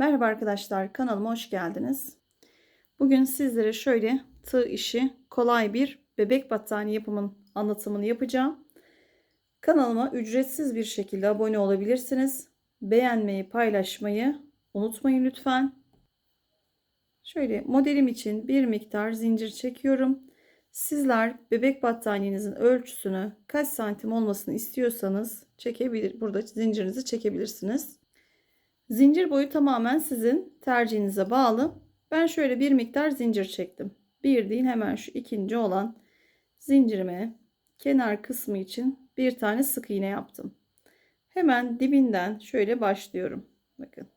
Merhaba arkadaşlar kanalıma hoş geldiniz. Bugün sizlere şöyle tığ işi kolay bir bebek battaniye yapımın anlatımını yapacağım. Kanalıma ücretsiz bir şekilde abone olabilirsiniz. Beğenmeyi paylaşmayı unutmayın lütfen. Şöyle modelim için bir miktar zincir çekiyorum. Sizler bebek battaniyenizin ölçüsünü kaç santim olmasını istiyorsanız çekebilir. Burada zincirinizi çekebilirsiniz. Zincir boyu tamamen sizin tercihinize bağlı. Ben şöyle bir miktar zincir çektim. Bir değil hemen şu ikinci olan zincirime kenar kısmı için bir tane sık iğne yaptım. Hemen dibinden şöyle başlıyorum. Bakın.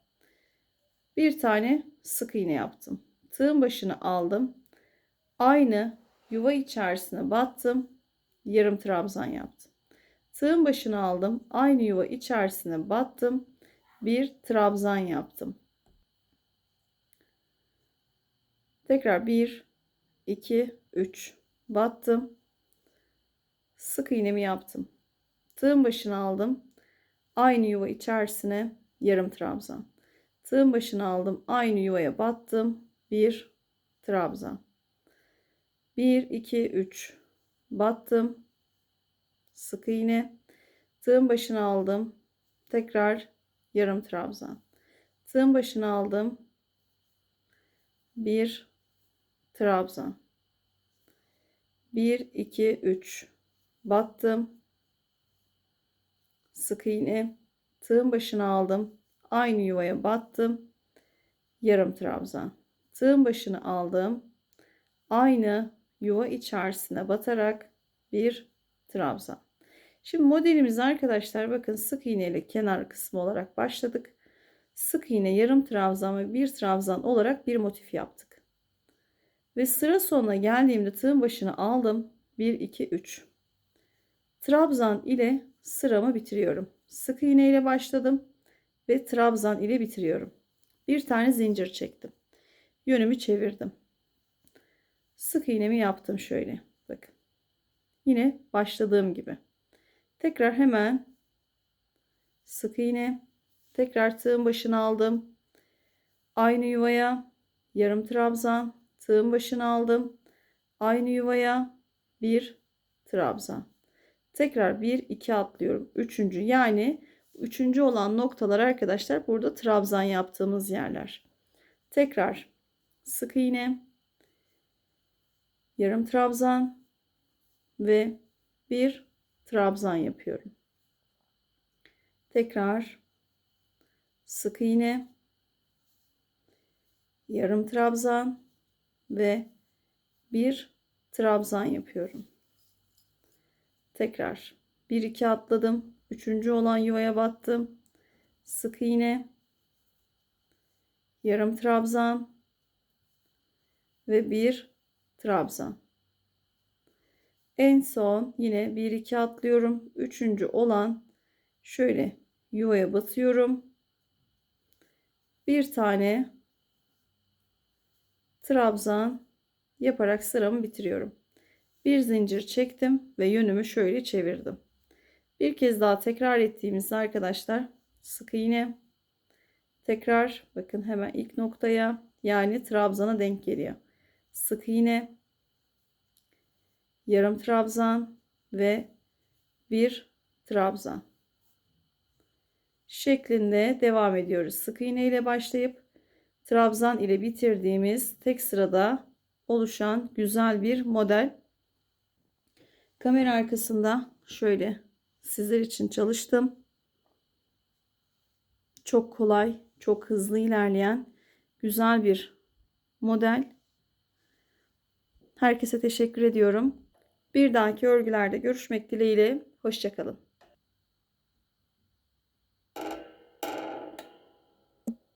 Bir tane sık iğne yaptım. Tığın başını aldım. Aynı yuva içerisine battım. Yarım trabzan yaptım. Tığın başını aldım. Aynı yuva içerisine battım bir trabzan yaptım. Tekrar 1 2 3 battım. Sık iğnemi yaptım. Tığın başını aldım. Aynı yuva içerisine yarım trabzan. Tığın başını aldım. Aynı yuvaya battım. Bir trabzan. 1 2 3 battım. Sık iğne. Tığın başını aldım. Tekrar yarım trabzan. Tığın başına aldım. Bir trabzan. 1 2 3 battım. Sık iğne. Tığın başına aldım. Aynı yuvaya battım. Yarım trabzan. Tığın başını aldım. Aynı yuva içerisine batarak bir trabzan. Şimdi modelimiz arkadaşlar bakın sık iğne ile kenar kısmı olarak başladık. Sık iğne yarım trabzan ve bir trabzan olarak bir motif yaptık. Ve sıra sonuna geldiğimde tığın başını aldım. 1 2 3. Trabzan ile sıramı bitiriyorum. Sık iğne ile başladım ve trabzan ile bitiriyorum. Bir tane zincir çektim. Yönümü çevirdim. Sık iğnemi yaptım şöyle. Bakın. Yine başladığım gibi. Tekrar hemen sık iğne. Tekrar tığın başını aldım. Aynı yuvaya yarım trabzan. Tığın başını aldım. Aynı yuvaya bir trabzan. Tekrar bir iki atlıyorum. Üçüncü yani üçüncü olan noktalar arkadaşlar burada trabzan yaptığımız yerler. Tekrar sık iğne. Yarım trabzan ve bir trabzan yapıyorum. Tekrar sık iğne, yarım trabzan ve bir trabzan yapıyorum. Tekrar 1 2 atladım. Üçüncü olan yuvaya battım. Sık iğne, yarım trabzan ve bir trabzan. En son yine 1 2 atlıyorum. Üçüncü olan şöyle yuvaya batıyorum. Bir tane trabzan yaparak sıramı bitiriyorum. Bir zincir çektim ve yönümü şöyle çevirdim. Bir kez daha tekrar ettiğimizde arkadaşlar sık iğne tekrar bakın hemen ilk noktaya yani trabzana denk geliyor. Sık iğne yarım trabzan ve bir trabzan şeklinde devam ediyoruz. Sık iğne ile başlayıp trabzan ile bitirdiğimiz tek sırada oluşan güzel bir model. Kamera arkasında şöyle sizler için çalıştım. Çok kolay, çok hızlı ilerleyen güzel bir model. Herkese teşekkür ediyorum. Bir dahaki örgülerde görüşmek dileğiyle. Hoşçakalın.